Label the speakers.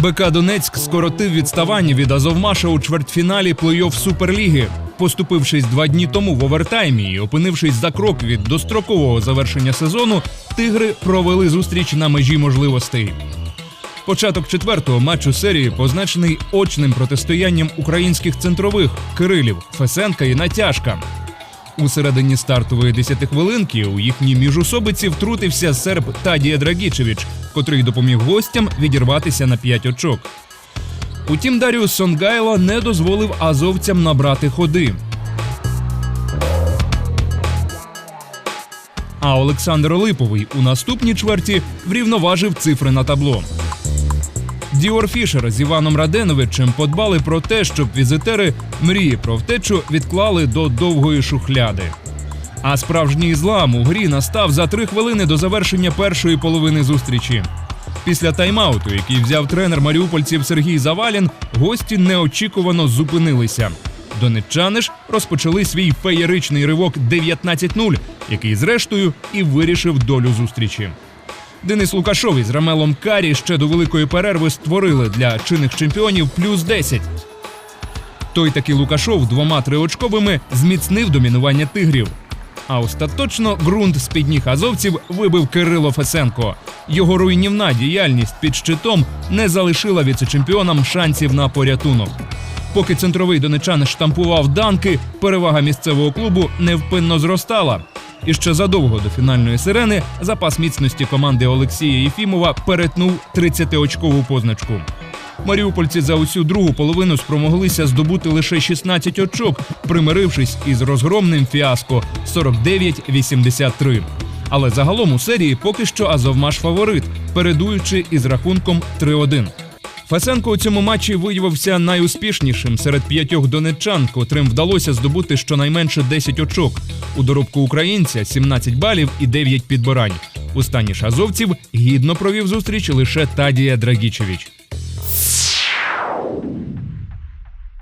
Speaker 1: БК Донецьк скоротив відставання від Азовмаша у чвертьфіналі плей-офф Суперліги. Поступившись два дні тому в овертаймі і опинившись за крок від дострокового завершення сезону, тигри провели зустріч на межі можливостей. Початок четвертого матчу серії позначений очним протистоянням українських центрових Кирилів, Фесенка і Натяжка. У середині стартової десятихвилинки у їхній міжусобиці втрутився серб Тадія Драгічевич, котрий допоміг гостям відірватися на п'ять очок. Утім, Даріус Сонгайло не дозволив азовцям набрати ходи. А Олександр Липовий у наступній чверті врівноважив цифри на табло. Діор Фішер з Іваном Раденовичем подбали про те, щоб візитери мрії про втечу відклали до довгої шухляди. А справжній злам у грі настав за три хвилини до завершення першої половини зустрічі. Після тайм-ауту, який взяв тренер маріупольців Сергій Завалін, гості неочікувано зупинилися. Донеччани ж розпочали свій феєричний ривок 19-0, який зрештою і вирішив долю зустрічі. Денис Лукашов із Рамелом Карі ще до великої перерви створили для чинних чемпіонів плюс 10. Той таки Лукашов двома триочковими зміцнив домінування тигрів. А остаточно ґрунт з під ніг азовців вибив Кирило Фесенко. Його руйнівна діяльність під щитом не залишила віце-чемпіонам шансів на порятунок. Поки центровий донечан штампував данки, перевага місцевого клубу невпинно зростала. І ще задовго до фінальної сирени запас міцності команди Олексія Єфімова перетнув 30-очкову позначку. Маріупольці за усю другу половину спромоглися здобути лише 16 очок, примирившись із розгромним фіаско 49-83. Але загалом у серії поки що Азовмаш фаворит, передуючи із рахунком 3-1. Фесенко у цьому матчі виявився найуспішнішим серед п'ятьох донеччан, котрим вдалося здобути щонайменше 10 очок. У доробку українця 17 балів і 9 підборань. У стані шазовців гідно провів зустріч лише Тадія Драгічевич.